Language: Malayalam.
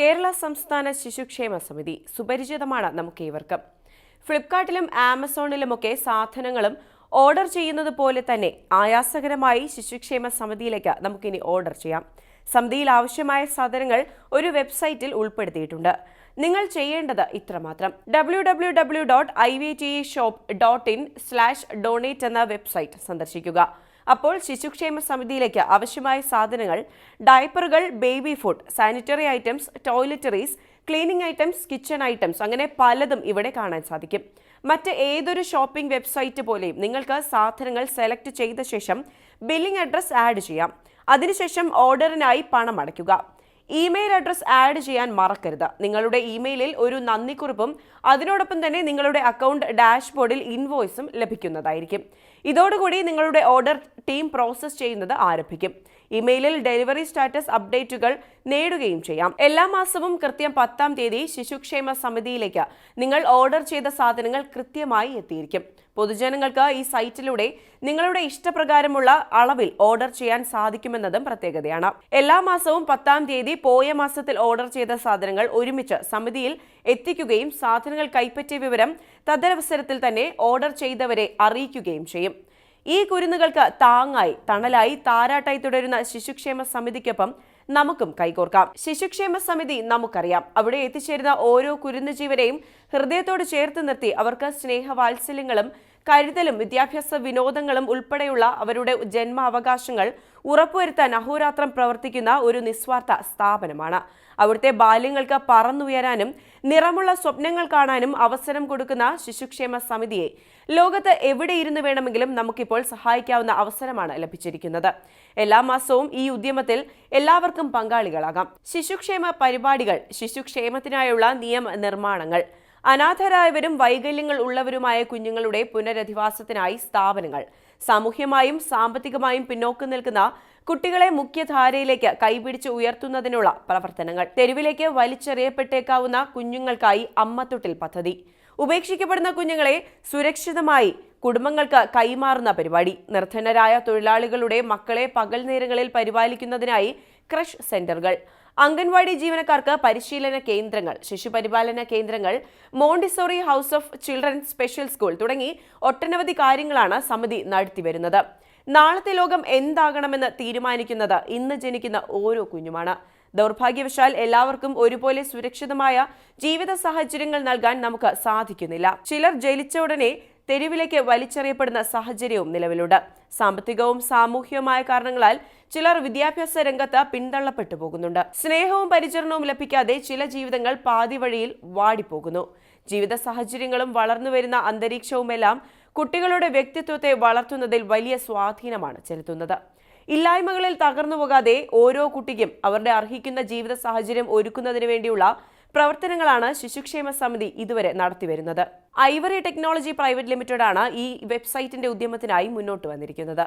കേരള സംസ്ഥാന ശിശുക്ഷേമ സമിതി സുപരിചിതമാണ് നമുക്ക് ഇവർക്ക് ഫ്ലിപ്കാർട്ടിലും ആമസോണിലുമൊക്കെ സാധനങ്ങളും ഓർഡർ ചെയ്യുന്നത് പോലെ തന്നെ ആയാസകരമായി ശിശുക്ഷേമ സമിതിയിലേക്ക് നമുക്കിനി ഓർഡർ ചെയ്യാം. സമിതിയിൽ ആവശ്യമായ സാധനങ്ങൾ ഒരു വെബ്സൈറ്റിൽ ഉൾപ്പെടുത്തിയിട്ടുണ്ട്. നിങ്ങൾ ചെയ്യേണ്ടത് ഇത്രമാത്രം. W W W dot I V T shop dot in slash donate എന്ന വെബ്സൈറ്റ് സന്ദർശിക്കുക. അപ്പോൾ ശിശുക്ഷേമ സമിതിയിലേക്ക് ആവശ്യമായ സാധനങ്ങൾ ഡയപ്പറുകൾ baby food sanitary items toiletries cleaning items kitchen items അങ്ങനെ പലതും ഇവിടെ കാണാൻ സാധിക്കും. മറ്റ് ഏതൊരു ഷോപ്പിംഗ് വെബ്സൈറ്റ് പോലെയും നിങ്ങൾക്ക് സാധനങ്ങൾ സെലക്ട് ചെയ്ത ശേഷം ബില്ലിംഗ് അഡ്രസ് ആഡ് ചെയ്യാം. അതിനുശേഷം ഓർഡറിനായി പണം അടയ്ക്കുക. ഇമെയിൽ അഡ്രസ് ആഡ് ചെയ്യാൻ മറക്കരുത്. നിങ്ങളുടെ ഇമെയിലിൽ ഒരു നന്ദിക്കുറിപ്പും അതിനോടൊപ്പം തന്നെ നിങ്ങളുടെ അക്കൗണ്ട് ഡാഷ്ബോർഡിൽ ഇൻവോയ്സും ലഭിക്കുന്നതായിരിക്കും. ഇതോടുകൂടി നിങ്ങളുടെ ഓർഡർ ടീം പ്രോസസ്സ് ചെയ്യുന്നത് ആരംഭിക്കും. ഇമെയിലിൽ ഡെലിവറി സ്റ്റാറ്റസ് അപ്ഡേറ്റുകൾ നേടുകയും ചെയ്യാം. എല്ലാ മാസവും കൃത്യം പത്താം തീയതി ശിശുക്ഷേമ സമിതിയിലേക്ക് നിങ്ങൾ ഓർഡർ ചെയ്ത സാധനങ്ങൾ കൃത്യമായി എത്തിയിരിക്കും. പൊതുജനങ്ങൾക്ക് ഈ സൈറ്റിലൂടെ നിങ്ങളുടെ ഇഷ്ടപ്രകാരമുള്ള അളവിൽ ഓർഡർ ചെയ്യാൻ സാധിക്കുമെന്നതും പ്രത്യേകതയാണ്. എല്ലാ മാസവും പത്താം തീയതി പോയ മാസത്തിൽ ഓർഡർ ചെയ്ത സാധനങ്ങൾ ഒരുമിച്ച് സമിതിയിൽ എത്തിക്കുകയും സാധനങ്ങൾ കൈപ്പറ്റിയ വിവരം തദവസരത്തിൽ തന്നെ ഓർഡർ ചെയ്തവരെ അറിയിക്കുകയും ചെയ്യും. ഈ കുരുന്നുകൾക്ക് താങ്ങായി തണലായി താരാട്ടായി തുടരുന്ന ശിശുക്ഷേമ സമിതിക്കൊപ്പം നമുക്കും കൈകോർക്കാം. ശിശുക്ഷേമ സമിതി നമുക്കറിയാം. അവിടെ എത്തിച്ചേരുന്ന ഓരോ കുരുന്നു ജീവനെയും ഹൃദയത്തോട് ചേർത്ത് നിർത്തി അവർക്ക് സ്നേഹവാത്സല്യങ്ങളും കരുതലും വിദ്യാഭ്യാസ വിനോദങ്ങളും ഉൾപ്പെടെയുള്ള അവരുടെ ജന്മാവകാശങ്ങൾ ഉറപ്പുവരുത്താൻ അഹോരാത്രം പ്രവർത്തിക്കുന്ന ഒരു നിസ്വാർത്ഥ സ്ഥാപനമാണ്. അവിടുത്തെ ബാല്യങ്ങൾക്ക് പറന്നുയരാനും നിറമുള്ള സ്വപ്നങ്ങൾ കാണാനും അവസരം കൊടുക്കുന്ന ശിശുക്ഷേമ സമിതിയെ. ലോകത്ത് എവിടെയിരുന്നു വേണമെങ്കിലും നമുക്കിപ്പോൾ സഹായിക്കാവുന്ന അവസരമാണ് ലഭിച്ചിരിക്കുന്നത്. എല്ലാ മാസവും ഈ ഉദ്യമത്തിൽ എല്ലാവർക്കും പങ്കാളികളാകാം. ശിശുക്ഷേമ പരിപാടികൾ ശിശുക്ഷേമത്തിനായുള്ള നിയമ നിർമ്മാണങ്ങൾ അനാഥരായവരും വൈകല്യങ്ങൾ ഉള്ളവരുമായ കുഞ്ഞുങ്ങളുടെ പുനരധിവാസത്തിനായി സ്ഥാപനങ്ങൾ സാമൂഹ്യമായും സാമ്പത്തികമായും പിന്നോക്കം നിൽക്കുന്ന കുട്ടികളെ മുഖ്യധാരയിലേക്ക് കൈപിടിച്ച് ഉയർത്തുന്നതിനുള്ള പ്രവർത്തനങ്ങൾ. തെരുവിലേക്ക് വലിച്ചെറിയപ്പെട്ടേക്കാവുന്ന കുഞ്ഞുങ്ങൾക്കായി അമ്മത്തൊട്ടിൽ പദ്ധതി. ഉപേക്ഷിക്കപ്പെടുന്ന കുഞ്ഞുങ്ങളെ സുരക്ഷിതമായി കുടുംബങ്ങൾക്ക് കൈമാറുന്ന പരിപാടി. നിർധനരായ തൊഴിലാളികളുടെ മക്കളെ പകൽ നേരങ്ങളിൽ പരിപാലിക്കുന്നതിനായി ക്രഷ് സെന്ററുകൾ. അംഗൻവാടി ജീവനക്കാർക്ക് പരിശീലന കേന്ദ്രങ്ങൾ ശിശുപരിപാലന കേന്ദ്രങ്ങൾ Montessori house of children special school തുടങ്ങി ഒട്ടനവധി കാര്യങ്ങളാണ് സമിതി നടത്തിവരുന്നത്. നാളത്തെ ലോകം എന്താകണമെന്ന് തീരുമാനിക്കുന്നത് ഇന്ന് ജനിക്കുന്ന ഓരോ കുഞ്ഞുമാണ്. ദൗർഭാഗ്യവശാൽ എല്ലാവർക്കും ഒരുപോലെ സുരക്ഷിതമായ ജീവിത സാഹചര്യങ്ങൾ നൽകാൻ നമുക്ക് സാധിക്കുന്നില്ല. ചിലർ ജലിച്ച ഉടനെ തെരുവിലേക്ക് വലിച്ചെറിയപ്പെടുന്ന സാഹചര്യവും നിലവിലുണ്ട്. സാമ്പത്തികവും സാമൂഹികവുമായ കാരണങ്ങളാൽ ചിലർ വിദ്യാഭ്യാസ രംഗത്ത് പിന്തള്ളപ്പെട്ടു പോകുന്നുണ്ട്. സ്നേഹവും പരിചരണവും ലഭിക്കാതെ ചില ജീവിതങ്ങൾ പാതി വഴിയിൽ വാടിപ്പോകുന്നു. ജീവിത സാഹചര്യങ്ങളും വളർന്നുവരുന്ന അന്തരീക്ഷവുമെല്ലാം കുട്ടികളുടെ വ്യക്തിത്വത്തെ വളർത്തുന്നതിൽ വലിയ സ്വാധീനമാണ് ചെലുത്തുന്നത്. ഇല്ലായ്മകളിൽ തകർന്നു പോകാതെ ഓരോ കുട്ടിക്കും അവരുടെ അർഹിക്കുന്ന ജീവിത സാഹചര്യം ഒരുക്കുന്നതിന് വേണ്ടിയുള്ള പ്രവർത്തനങ്ങളാണ് ശിശുക്ഷേമ സമിതി ഇതുവരെ നടത്തിവരുന്നത് ഐവറി ടെക്നോളജി പ്രൈവറ്റ് ലിമിറ്റഡാണ് ഈ വെബ്സൈറ്റിന്റെ ഉദ്യമത്തിനായി മുന്നോട്ട് വന്നിരിക്കുന്നത്.